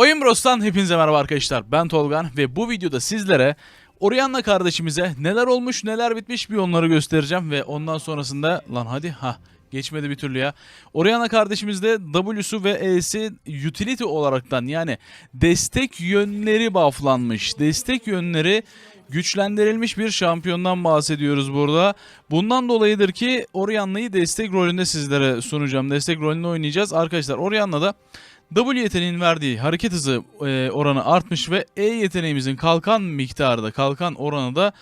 Oyun Bros'tan hepinize merhaba arkadaşlar. Ben Tolgan ve bu videoda sizlere Orianna kardeşimize neler olmuş neler bitmiş bir onları göstereceğim ve ondan sonrasında lan hadi ha geçmedi bir türlü ya. Orianna kardeşimizde W'su ve E'si utility olaraktan yani destek yönleri bufflanmış. Destek yönleri güçlendirilmiş bir şampiyondan bahsediyoruz burada. Bundan dolayıdır ki Orianna'yı destek rolünde sizlere sunacağım. Destek rolünde oynayacağız. Arkadaşlar Orianna'da W yeteneğinin verdiği hareket hızı e, oranı artmış ve E yeteneğimizin kalkan miktarı da kalkan oranı da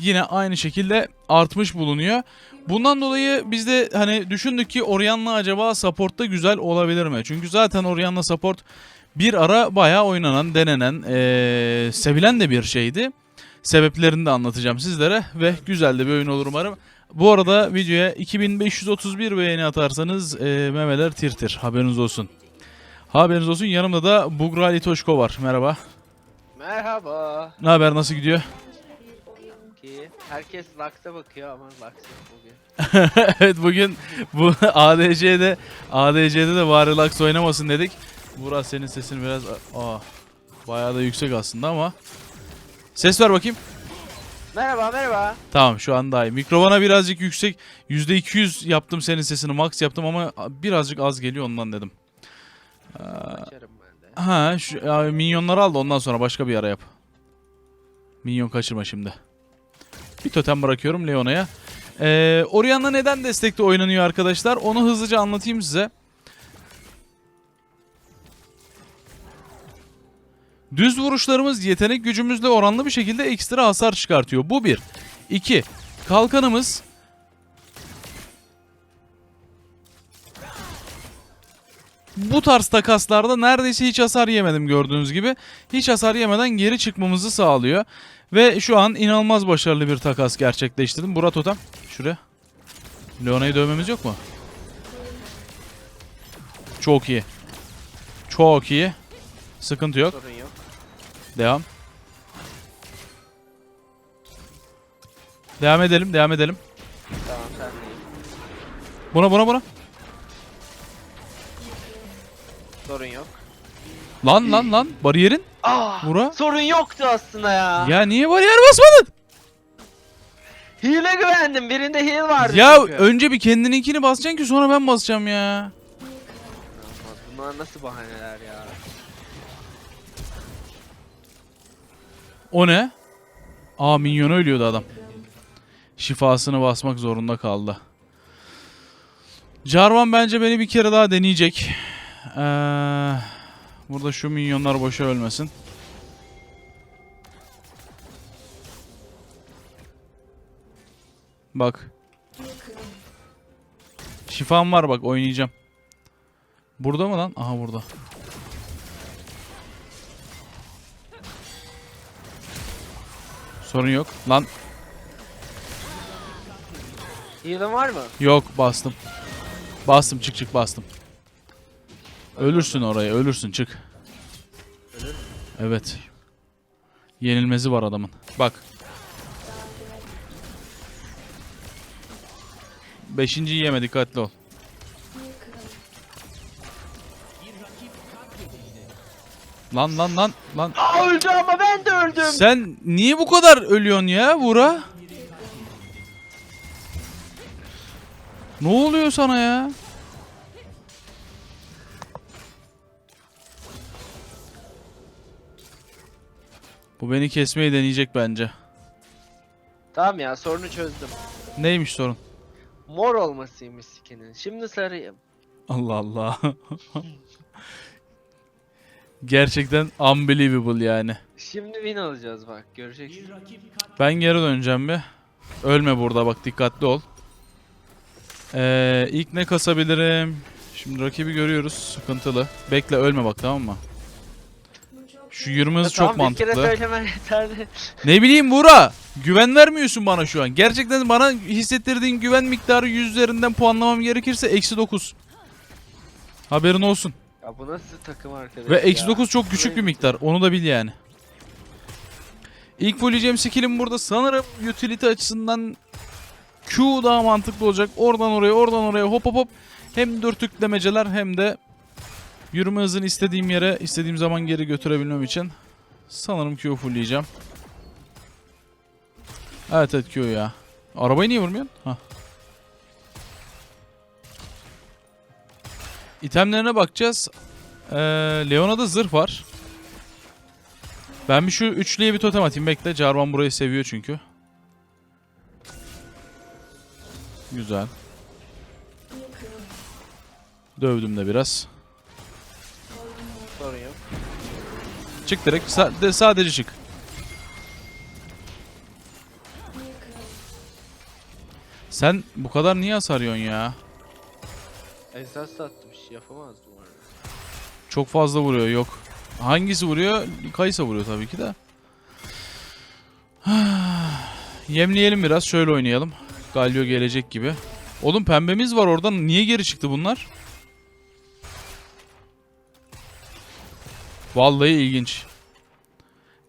yine aynı şekilde artmış bulunuyor. Bundan dolayı biz de hani düşündük ki Orianna acaba support'ta güzel olabilir mi? Çünkü zaten Orianna support bir ara bayağı oynanan, denenen, e, sevilen de bir şeydi. Sebeplerini de anlatacağım sizlere ve güzel de bir oyun olur umarım. Bu arada videoya 2531 beğeni atarsanız e, memeler tir tir haberiniz olsun. Haberiniz olsun yanımda da Bugrali Toşko var. Merhaba. Merhaba. Ne haber nasıl gidiyor? Herkes Lux'a bakıyor ama Lux bugün. evet bugün bu ADC'de ADC'de de bari Lux oynamasın dedik. Burak senin sesin biraz aa, bayağı da yüksek aslında ama. Ses ver bakayım. Merhaba merhaba. Tamam şu an daha iyi. Mikrofona birazcık yüksek. %200 yaptım senin sesini max yaptım ama birazcık az geliyor ondan dedim. De. Ha şu ya, minyonları al da ondan sonra başka bir ara yap. Minyon kaçırma şimdi. Bir totem bırakıyorum Leona'ya. Ee, Orianna neden destekte oynanıyor arkadaşlar? Onu hızlıca anlatayım size. Düz vuruşlarımız yetenek gücümüzle oranlı bir şekilde ekstra hasar çıkartıyor. Bu bir. İki. Kalkanımız bu tarz takaslarda neredeyse hiç hasar yemedim gördüğünüz gibi. Hiç hasar yemeden geri çıkmamızı sağlıyor. Ve şu an inanılmaz başarılı bir takas gerçekleştirdim. Burat Totem şuraya. Leona'yı dövmemiz yok mu? Çok iyi. Çok iyi. Sıkıntı yok. Yok. Devam. Devam edelim, devam edelim. Tamam sen. Buna buna buna. Sorun yok. Lan lan lan bariyerin. Ah! Bura. Sorun yoktu aslında ya. Ya niye bariyer basmadın? Heal'e güvendim. Birinde heal vardı Ya çünkü. önce bir kendininkini basacaksın ki sonra ben basacağım ya. Olmaz. Bunlar nasıl bahaneler ya? O ne? Aa minyonu ölüyordu adam. Şifasını basmak zorunda kaldı. Jarvan bence beni bir kere daha deneyecek. Ee, burada şu minyonlar boşa ölmesin. Bak. Şifam var bak oynayacağım. Burada mı lan? Aha burada. Sorun yok. Lan Heal'ın var mı? yok bastım. Bastım çık çık bastım. Ölürsün oraya ölürsün çık. Evet. Yenilmezi var adamın. Bak. Beşinciyi yeme dikkatli ol. Lan lan lan lan. Aa öldü ama ben de öldüm. Sen niye bu kadar ölüyorsun ya Vura? Ne oluyor sana ya? Bu beni kesmeyi deneyecek bence. Tamam ya sorunu çözdüm. Neymiş sorun? Mor olmasıymış skinin. Şimdi sarıyım. Allah Allah. Gerçekten unbelievable yani. Şimdi win alacağız bak. Göreceksin. Ben geri döneceğim bir. Ölme burada bak dikkatli ol. Ee, ilk ne kasabilirim? Şimdi rakibi görüyoruz sıkıntılı. Bekle ölme bak tamam mı? Şu yürüme hızı çok tamam, Bir kere mantıklı. söylemen yeterli. Ne bileyim Buğra. Güven vermiyorsun bana şu an. Gerçekten bana hissettirdiğin güven miktarı 100 üzerinden puanlamam gerekirse eksi 9. Haberin olsun. Ya bu nasıl takım arkadaşı Ve eksi ya? 9 çok küçük bir miktar. Onu da bil yani. İlk fulleyeceğim skillim burada sanırım utility açısından Q daha mantıklı olacak. Oradan oraya oradan oraya hop hop hop. Hem dürtüklemeceler hem de Yürüme hızını istediğim yere istediğim zaman geri götürebilmem için sanırım Q fullleyeceğim. Evet evet Q ya. Arabayı niye vurmuyorsun? Hah. İtemlerine bakacağız. Ee, Leona'da zırh var. Ben bir şu üçlüye bir totem atayım bekle. Jarvan burayı seviyor çünkü. Güzel. Dövdüm de biraz. Çık direkt. De sadece çık. Sen bu kadar niye hasar yiyorsun ya? Esas satmış yapamazdım orada. Çok fazla vuruyor yok. Hangisi vuruyor? Kaysa vuruyor tabii ki de. Yemleyelim biraz şöyle oynayalım. Galio gelecek gibi. Oğlum pembemiz var oradan niye geri çıktı bunlar? Vallahi ilginç.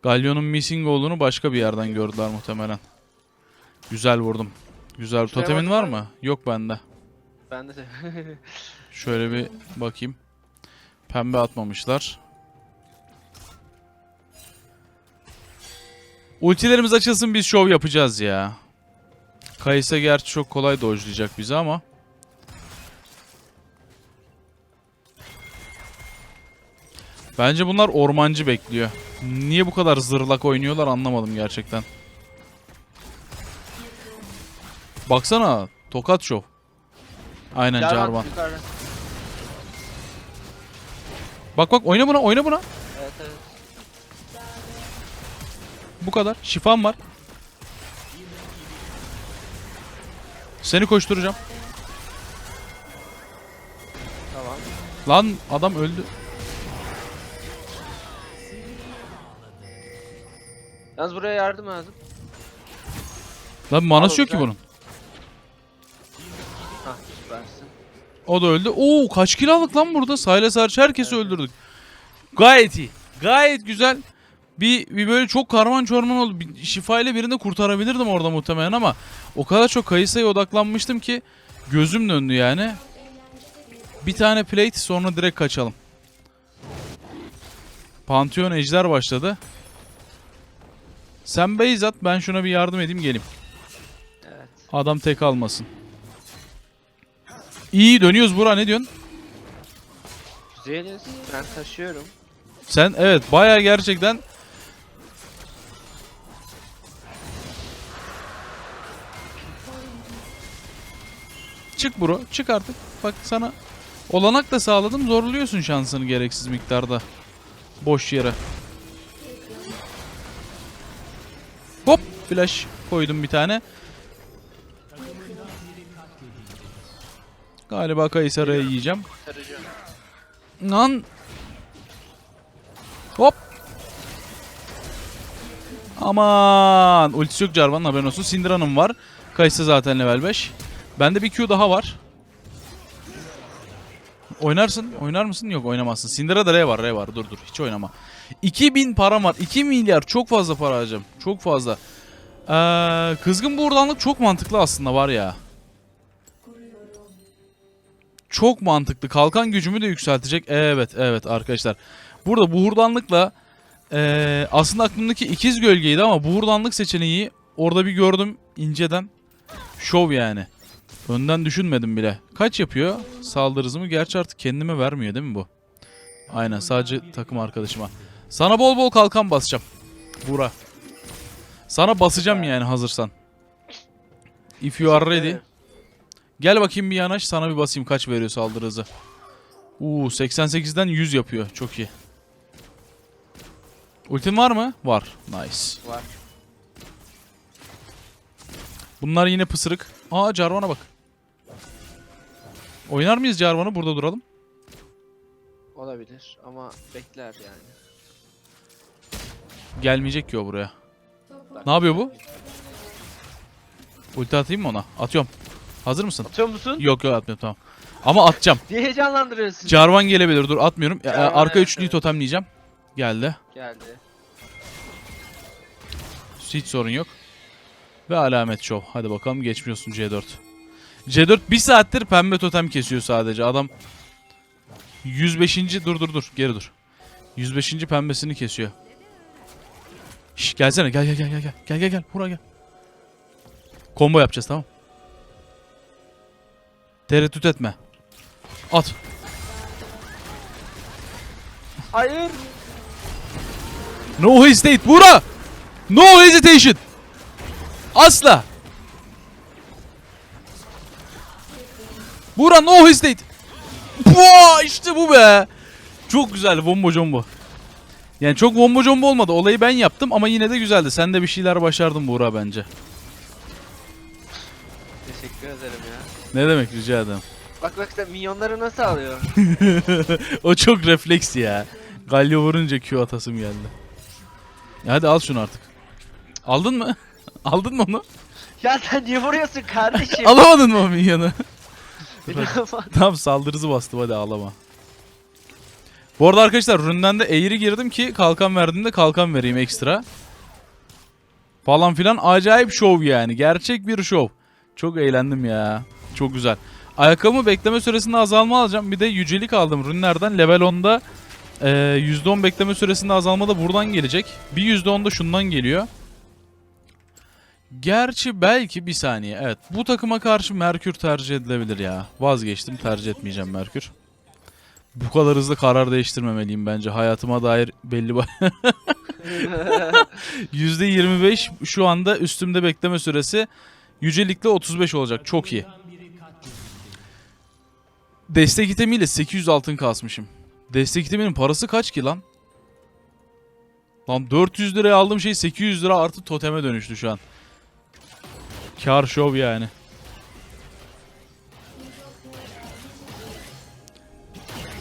Galio'nun missing olduğunu başka bir yerden gördüler muhtemelen. Güzel vurdum. Güzel. Şuraya Totemin var mı? Yok bende. Ben de Şöyle bir bakayım. Pembe atmamışlar. Ultilerimiz açılsın biz şov yapacağız ya. Kayısa gerçi çok kolay dojlayacak bizi ama. Bence bunlar ormancı bekliyor. Niye bu kadar zırlak oynuyorlar anlamadım gerçekten. Baksana tokat şov. Aynen Jarvan. yukarıda. Bak bak oyna buna oyna buna. Evet evet. Bu kadar. Şifam var. Seni koşturacağım. Tamam. Lan adam öldü. Yalnız buraya yardım lazım. Lan manası yok ki güzel. bunun. Hah süpersin. O da öldü. Oo kaç kill aldık lan burada? Silas hariç herkesi öldürdük. Gayet iyi. Gayet güzel. Bir, bir böyle çok karman çorman oldu. Bir şifayla birini kurtarabilirdim orada muhtemelen ama o kadar çok Kayısa'ya odaklanmıştım ki gözüm döndü yani. Bir tane plate sonra direkt kaçalım. Pantheon ejder başladı. Sen base at ben şuna bir yardım edeyim geleyim. Evet. Adam tek almasın. İyi dönüyoruz Bura ne diyorsun? Güzeliz. Ben taşıyorum. Sen evet bayağı gerçekten Çık bro çık artık. Bak sana olanak da sağladım zorluyorsun şansını gereksiz miktarda. Boş yere. Hop flash koydum bir tane. Galiba Kayısara'yı yiyeceğim. Lan. Hop. Aman. Ultisi yok Jarvan'ın haberin olsun. Syndra'nın var. Kayısı zaten level 5. Bende bir Q daha var. Oynarsın. Oynar mısın? Yok oynamazsın. Syndra'da R var. R var. Dur dur. Hiç oynama. 2000 param var. 2 milyar. Çok fazla para harcam. Çok fazla. Ee, kızgın buğurdanlık çok mantıklı aslında var ya. Çok mantıklı. Kalkan gücümü de yükseltecek. Evet evet arkadaşlar. Burada buhurdanlıkla eee, aslında aklımdaki ikiz gölgeydi ama buhurdanlık seçeneği orada bir gördüm inceden. Şov yani. Önden düşünmedim bile. Kaç yapıyor saldırı hızımı? Gerçi artık kendime vermiyor değil mi bu? Aynen sadece takım arkadaşıma. Sana bol bol kalkan basacağım. Bura. Sana basacağım yani hazırsan. If you are ready. Gel bakayım bir yanaş sana bir basayım kaç veriyor saldırı hızı. Uuu 88'den 100 yapıyor. Çok iyi. Ultin var mı? Var. Nice. Var. Bunlar yine pısırık. Aa Jarvan'a bak. Oynar mıyız Jarvan'ı? Burada duralım. Olabilir ama bekler yani. Gelmeyecek ki o buraya. Ne yapıyor bu? Ulti atayım mı ona? Atıyorum. Hazır mısın? Atıyor musun? Yok yok atmıyorum tamam. Ama atacağım. Diye heyecanlandırıyorsun. Jarvan gelebilir. Dur atmıyorum. Jarvan, arka evet, üçlüyü evet. totemleyeceğim. Geldi. Geldi. Hiç sorun yok. Ve alamet şov. Hadi bakalım geçmiyorsun C4. C4 bir saattir pembe totem kesiyor sadece. Adam 105. dur dur dur geri dur. 105. pembesini kesiyor. Şş, gelsene gel gel gel gel gel gel gel gel buraya gel. Combo yapacağız tamam. Tereddüt etme. At. Hayır. No hesitate Bura. No hesitation. Asla. Bura no hesitate. Pua, işte bu be. Çok güzel bombo jombo. Yani çok bombo jombo olmadı. Olayı ben yaptım ama yine de güzeldi. Sen de bir şeyler başardın Buğra bence. Teşekkür ederim ya. Ne demek rica ederim. Bak bak sen minyonları nasıl alıyor? o çok refleks ya. Galio vurunca Q atasım geldi. Hadi al şunu artık. Aldın mı? Aldın mı onu? ya sen niye vuruyorsun kardeşim? Alamadın mı o minyonu? Tamam saldırısı bastım hadi ağlama. Bu arada arkadaşlar ründen de eğri girdim ki kalkan verdiğimde kalkan vereyim ekstra. Falan filan acayip şov yani. Gerçek bir şov. Çok eğlendim ya. Çok güzel. Ayakkabımı bekleme süresinde azalma alacağım. Bir de yücelik aldım rünlerden. Level 10'da e, %10 bekleme süresinde azalma da buradan gelecek. Bir %10 da şundan geliyor. Gerçi belki bir saniye. Evet. Bu takıma karşı Merkür tercih edilebilir ya. Vazgeçtim. Tercih etmeyeceğim Merkür. Bu kadar hızlı karar değiştirmemeliyim bence. Hayatıma dair belli ba- %25 şu anda üstümde bekleme süresi. Yücelikle 35 olacak. Çok iyi. Destek itemiyle 800 altın kasmışım. Destek iteminin parası kaç ki lan? Lan 400 liraya aldığım şey 800 lira artı toteme dönüştü şu an. Kar şov yani.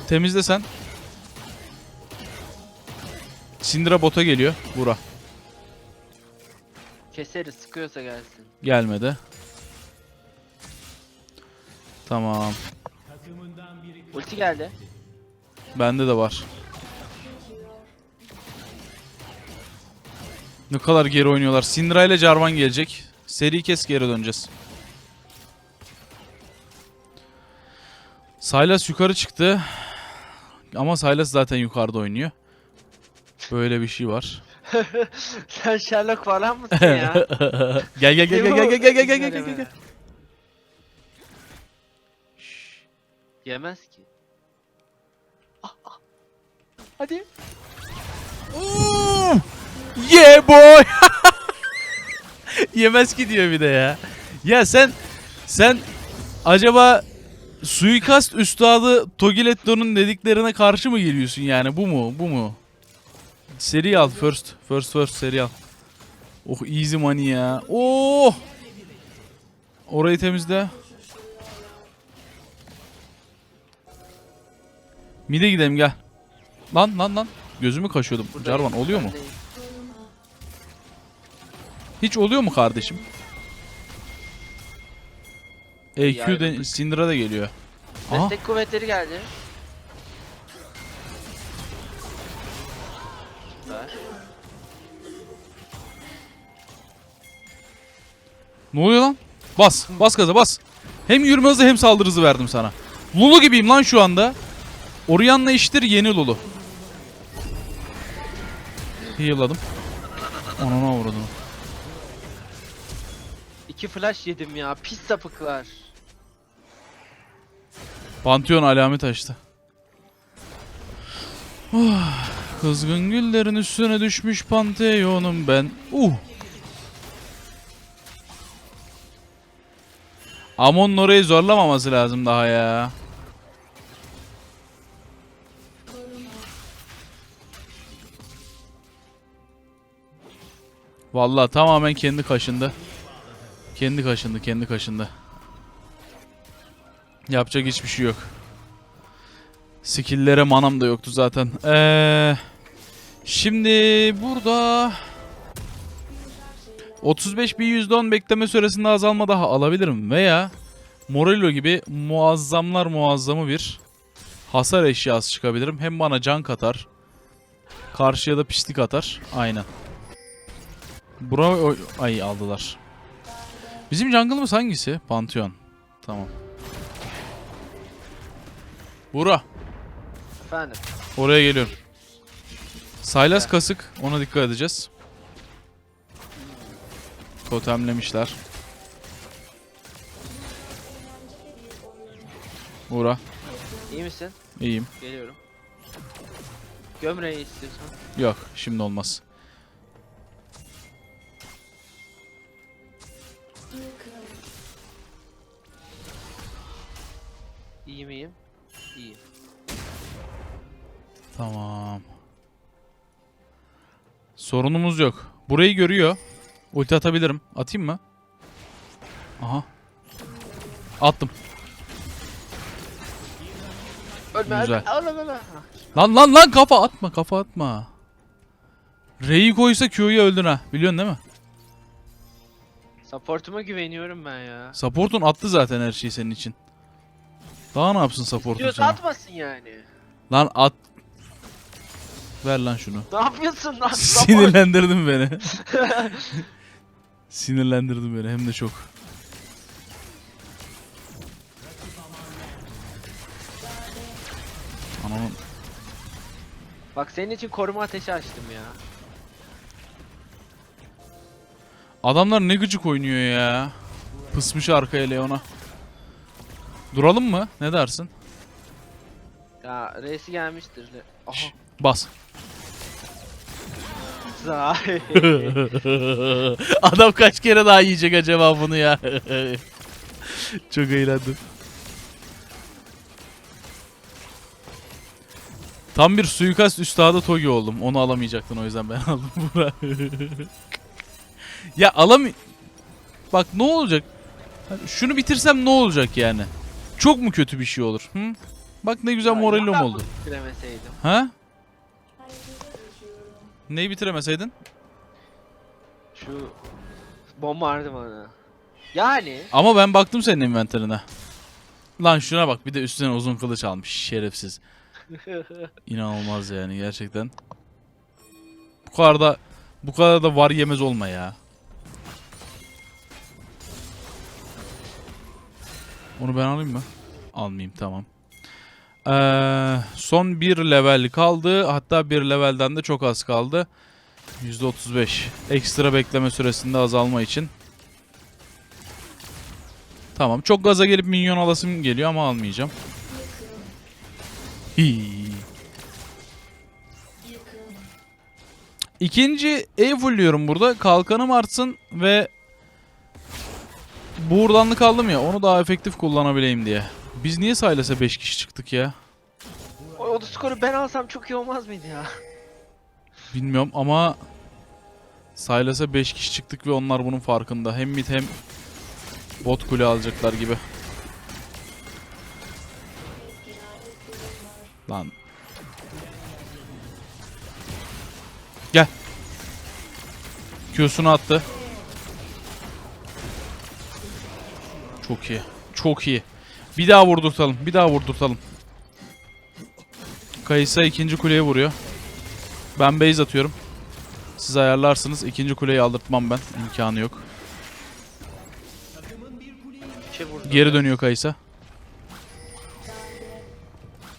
Temizle sen. Sindira bota geliyor. Bura. Keseriz sıkıyorsa gelsin. Gelmedi. Tamam. Ulti geldi. Bende de var. Ne kadar geri oynuyorlar. Syndra ile Jarvan gelecek. Seri kes geri döneceğiz. Sylas yukarı çıktı. Ama Sylas zaten yukarıda oynuyor. Böyle bir şey var. sen Sherlock falan mısın ya? gel gel gel gel gel gel gel gel gel gel gel gel. Yemez ki. Ah, ah. Hadi. Oo! Yeah boy. Yemez ki diyor bir de ya. Ya sen sen acaba suikast üstadı Togiletto'nun dediklerine karşı mı geliyorsun yani bu mu bu mu? Seri al first first first seri al. Oh easy money ya. Oh! Orayı temizle. Mide gidelim gel. Lan lan lan. Gözümü kaşıyordum. Jarvan oluyor mu? bendeyim. Hiç oluyor mu kardeşim? EQ de. Syndra da geliyor. Aha. Destek kuvvetleri geldi. Süper. Ne oluyor lan? Bas. Bas gaza bas. Hem yürüme hızı hem saldırı hızı verdim sana. Lulu gibiyim lan şu anda. Orianna iştir yeni Lulu. Heal'ladım. Anana vurdum. İki flash yedim ya. Pis sapıklar. Pantheon alamet açtı. Oh, kızgın güllerin üstüne düşmüş Pantheon'um ben. Uh. Amon'un orayı zorlamaması lazım daha ya. Vallahi tamamen kendi kaşındı. Kendi kaşındı, kendi kaşındı. Yapacak hiçbir şey yok. Skill'lere manam da yoktu zaten. Ee, şimdi burada 35 bir %10 bekleme süresinde azalma daha alabilirim veya Morello gibi muazzamlar muazzamı bir hasar eşyası çıkabilirim. Hem bana can katar. Karşıya da pislik atar. Aynen. Bura o- ay aldılar. Bizim jungle'ımız hangisi? Pantheon. Tamam. Bura. Efendim. Oraya geliyorum. Saylas kasık. Ona dikkat edeceğiz. Totemlemişler. Uğra. İyi misin? İyiyim. Geliyorum. Gömreyi istiyorsan. Yok şimdi olmaz. İyi miyim? İyi. Tamam. Sorunumuz yok. Burayı görüyor. Ulti atabilirim. Atayım mı? Aha. Attım. Ölme Güzel. ölme. Ölme ölme. Lan lan lan kafa atma kafa atma. R'yi koysa Q'yu öldün ha. Biliyorsun değil mi? Support'uma güveniyorum ben ya. Support'un attı zaten her şeyi senin için. Daha ne yapsın support'un Diyorsa sana? atmasın yani. Lan at. Ver lan şunu. Ne yapıyorsun lan? Support. Sinirlendirdin beni. Sinirlendirdin beni hem de çok. Anamın Bak senin için koruma ateşi açtım ya. Adamlar ne gıcık oynuyor ya. Pısmış arkaya Leon'a. Duralım mı? Ne dersin? Ya reisi gelmiştir. Aha. Şş, bas. Adam kaç kere daha yiyecek acaba bunu ya? Çok eğlendim. Tam bir suikast üstadı Togi oldum. Onu alamayacaktın o yüzden ben aldım Burak. ya alam... Bak ne olacak? Hani Şunu bitirsem ne olacak yani? Çok mu kötü bir şey olur? Hı? Bak ne güzel moralim oldu. Bilemeseydim. Ha? Neyi bitiremeseydin? Şu bombardımanı. Yani Ama ben baktım senin inventörüne. Lan şuna bak bir de üstüne uzun kılıç almış şerefsiz. İnanılmaz yani gerçekten. Bu kadar da bu kadar da var yemez olma ya. Onu ben alayım mı? Almayayım tamam. Ee, son bir level kaldı. Hatta bir levelden de çok az kaldı. %35. Ekstra bekleme süresinde azalma için. Tamam. Çok gaza gelip minyon alasım geliyor ama almayacağım. Hii. İkinci E burada. Kalkanım artsın ve buğurdanlık aldım ya onu daha efektif kullanabileyim diye. Biz niye Silas'a 5 kişi çıktık ya? o, o skoru ben alsam çok iyi olmaz mıydı ya? Bilmiyorum ama Silas'a 5 kişi çıktık ve onlar bunun farkında. Hem mid hem bot kule alacaklar gibi. Lan. Gel. Q'sunu attı. Çok iyi. Çok iyi. Bir daha vurdurtalım. Bir daha vurdurtalım. Kayısa ikinci kuleye vuruyor. Ben base atıyorum. Siz ayarlarsınız. İkinci kuleyi aldırtmam ben. İmkanı yok. Geri dönüyor Kaysa.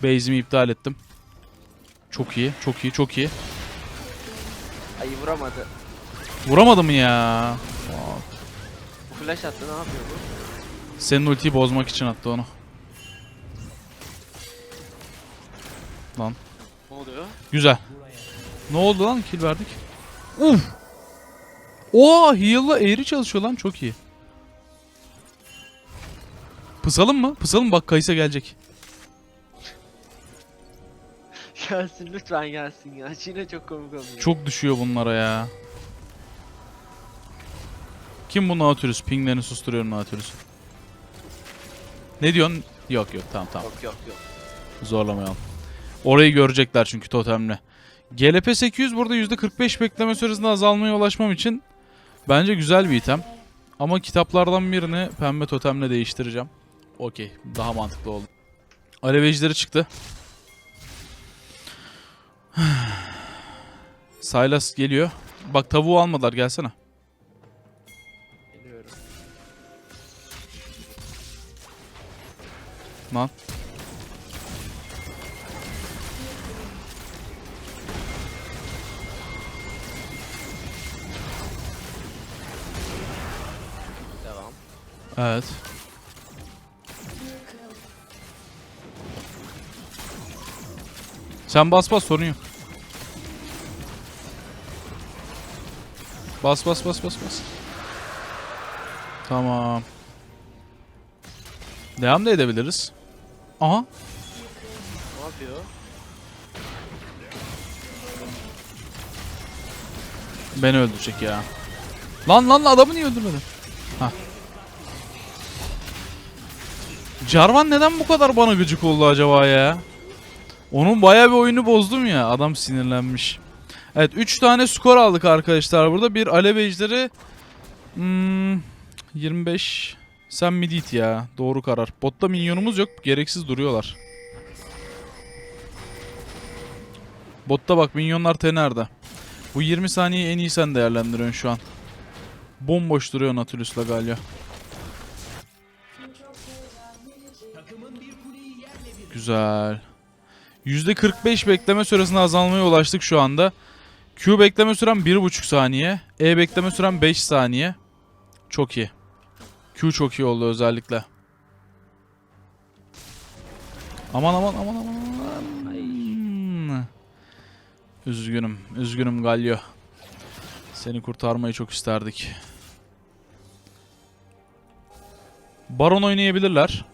Base'imi iptal ettim. Çok iyi, çok iyi, çok iyi. Ay vuramadı. Vuramadı mı ya? Wow. Flash attı ne yapıyor bu? Senin ultiyi bozmak için attı onu. Lan. Ne oluyor? Güzel. Ne oldu lan? Kill verdik. Uf. Oha heal'la eğri çalışıyor lan. Çok iyi. Pısalım mı? Pısalım bak Kaysa gelecek. Gelsin lütfen gelsin ya. Yine çok komik oluyor. Çok düşüyor bunlara ya. Kim bu Nautilus? Pinglerini susturuyorum Nautilus'u. Ne diyorsun? Yok yok tamam tamam. Yok yok yok. Zorlamayalım. Orayı görecekler çünkü totemle. GLP 800 burada %45 bekleme süresinde azalmaya ulaşmam için bence güzel bir item. Ama kitaplardan birini pembe totemle değiştireceğim. Okey. Daha mantıklı oldu. Alev ejderi çıktı. Sylas geliyor. Bak tavuğu almadılar gelsene. yapma. Devam. Evet. Sen bas bas sorun yok. Bas bas bas bas bas. Tamam. Devam da edebiliriz. Aha. Ne yapıyor? Beni öldürecek ya. Lan lan adamı niye öldürmedin? Ha. Jarvan neden bu kadar bana gıcık oldu acaba ya? Onun bayağı bir oyunu bozdum ya. Adam sinirlenmiş. Evet 3 tane skor aldık arkadaşlar burada. Bir alev ejderi. Hmm, 25. Sen mid it ya. Doğru karar. Botta minyonumuz yok. Gereksiz duruyorlar. Botta bak minyonlar tenerde. Bu 20 saniyeyi en iyi sen değerlendiriyorsun şu an. Bomboş duruyor Nautilus'la Galio. Güzel. %45 bekleme süresine azalmaya ulaştık şu anda. Q bekleme süren 1.5 saniye. E bekleme süren 5 saniye. Çok iyi. Q çok iyi oldu özellikle. Aman aman aman aman. aman. Üzgünüm. Üzgünüm Galio. Seni kurtarmayı çok isterdik. Baron oynayabilirler.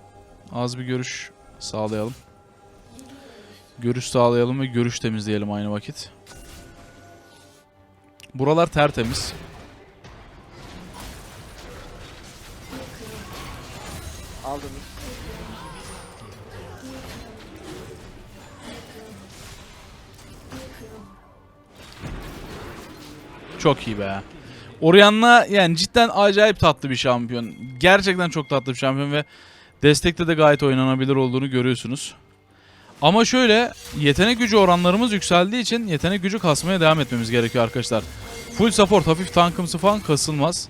Az bir görüş sağlayalım. Görüş sağlayalım ve görüş temizleyelim aynı vakit. Buralar tertemiz. Aldınız. Çok iyi be. Orianna yani cidden acayip tatlı bir şampiyon. Gerçekten çok tatlı bir şampiyon ve destekte de gayet oynanabilir olduğunu görüyorsunuz. Ama şöyle yetenek gücü oranlarımız yükseldiği için yetenek gücü kasmaya devam etmemiz gerekiyor arkadaşlar. Full support hafif tankımsı falan kasılmaz.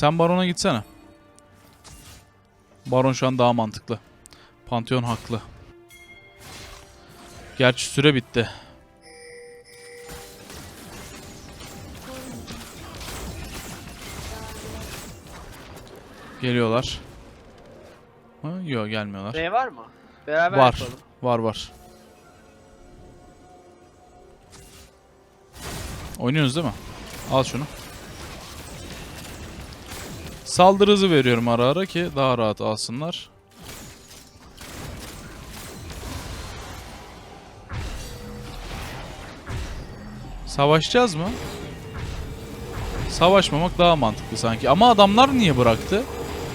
Sen Baron'a gitsene. Baron şu an daha mantıklı. Pantheon haklı. Gerçi süre bitti. Geliyorlar. Ha, yok gelmiyorlar. B var mı? Beraber Var. yapalım. Var var. Oynuyoruz değil mi? Al şunu. Saldırı hızı veriyorum ara ara ki daha rahat alsınlar. Savaşacağız mı? Savaşmamak daha mantıklı sanki. Ama adamlar niye bıraktı?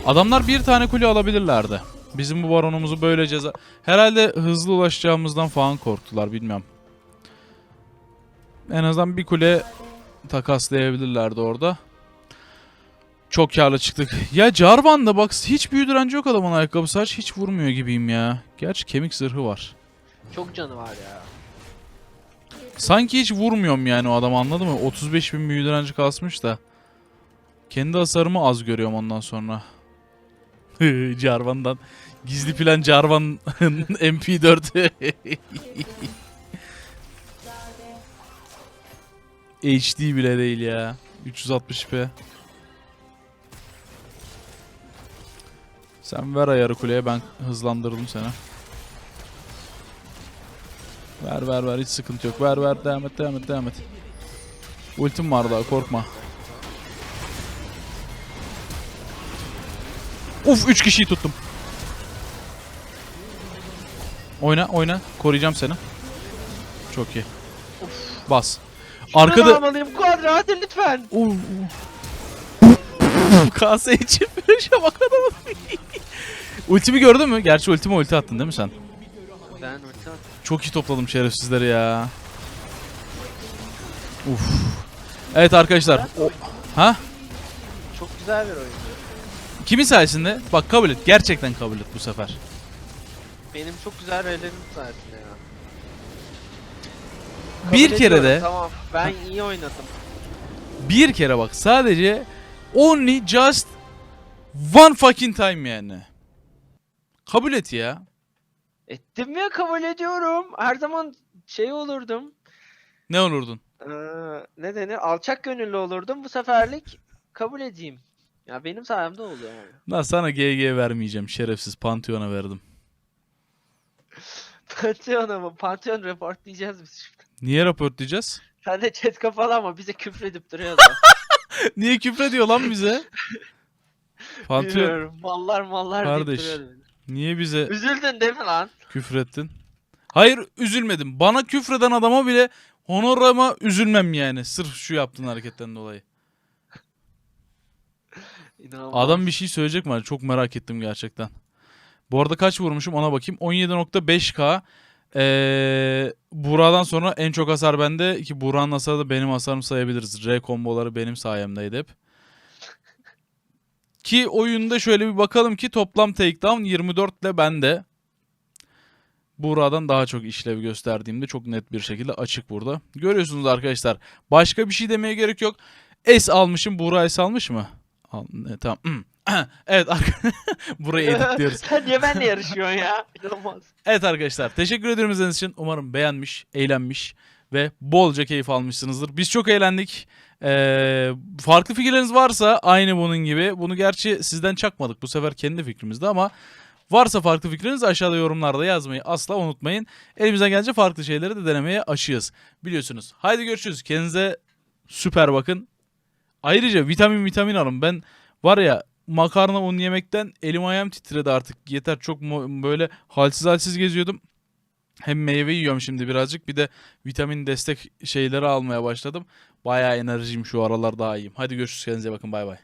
Adamlar bir tane kule alabilirlerdi. Bizim bu baronumuzu böyle ceza... Herhalde hızlı ulaşacağımızdan falan korktular bilmem. En azından bir kule takaslayabilirlerdi orada. Çok karlı çıktık. Ya Jarvan'da bak hiç büyü direnci yok adamın ayakkabısı aç hiç vurmuyor gibiyim ya. Gerçi kemik zırhı var. Çok canı var ya. Sanki hiç vurmuyorum yani o adam anladın mı? 35 bin büyü direnci kasmış da. Kendi hasarımı az görüyorum ondan sonra. Jarvan'dan. Gizli plan Jarvan MP4. HD bile değil ya. 360p. Sen ver ayarı kuleye ben hızlandırdım seni. Ver ver ver hiç sıkıntı yok. Ver ver devam et devam et devam et. Ultim var daha korkma. Uf 3 kişiyi tuttum. Oyna oyna koruyacağım seni. Çok iyi. Bas. Arkada... Arkada almalıyım. Kuadra hadi lütfen. Oo. Kase için bak adamın. Ultimi gördün mü? Gerçi ultime ulti attın değil mi sen? Ben ulti attım. Çok iyi topladım şerefsizleri ya. Uf. Evet arkadaşlar. O... Ha? Çok güzel bir oyundu. Kimin sayesinde? Bak kabul et. Gerçekten kabul et bu sefer. Benim çok güzel reylerim sayesinde ya. Bir Kabul kere ediyorum, de Tamam ben iyi oynadım. bir kere bak sadece only just one fucking time yani. Kabul et ya. Ettim ya kabul ediyorum. Her zaman şey olurdum. Ne olurdun? Ee, ne denir? Alçak gönüllü olurdum. Bu seferlik kabul edeyim. Ya benim sayemde oldu yani. Lan sana GG vermeyeceğim şerefsiz Pantheon'a verdim. Pantheon'a mı? Pantheon report diyeceğiz biz şimdi. Niye rapor diyeceğiz? Sen de chat kapalı ama bize küfredip duruyor da. Niye küfrediyor lan bize? Pantheon Bilmiyorum. Mallar mallar Kardeş. deyip duruyordu. beni. Niye bize Üzüldün değil mi lan? küfrettin? Hayır üzülmedim. Bana küfreden adama bile honorama üzülmem yani. Sırf şu yaptığın hareketten dolayı. İnanılmaz. Adam bir şey söyleyecek mi? Çok merak ettim gerçekten. Bu arada kaç vurmuşum ona bakayım. 17.5k. Ee, Buğra'dan sonra en çok hasar bende ki Buğra'nın hasarı da benim hasarım sayabiliriz. R komboları benim sayemdeydi hep. Ki oyunda şöyle bir bakalım ki toplam takedown 24 ile bende. Buğra'dan daha çok işlev gösterdiğimde çok net bir şekilde açık burada. Görüyorsunuz arkadaşlar. Başka bir şey demeye gerek yok. S almışım. Buğra S almış mı? Al, ne, tamam. evet arka- burayı editliyoruz. Sen niye benimle yarışıyorsun ya? İnanılmaz. Evet arkadaşlar teşekkür ederim izlediğiniz için. Umarım beğenmiş, eğlenmiş ve bolca keyif almışsınızdır. Biz çok eğlendik. Ee, farklı fikirleriniz varsa aynı bunun gibi. Bunu gerçi sizden çakmadık bu sefer kendi fikrimizde ama varsa farklı fikriniz aşağıda yorumlarda yazmayı asla unutmayın. Elimizden gelince farklı şeyleri de denemeye açığız. Biliyorsunuz. Haydi görüşürüz. Kendinize süper bakın. Ayrıca vitamin vitamin alın. Ben var ya makarna un yemekten elim ayağım titredi artık. Yeter çok böyle halsiz halsiz geziyordum. Hem meyve yiyorum şimdi birazcık bir de vitamin destek şeyleri almaya başladım. Bayağı enerjiyim şu aralar daha iyiyim. Hadi görüşürüz kendinize bakın bay bay.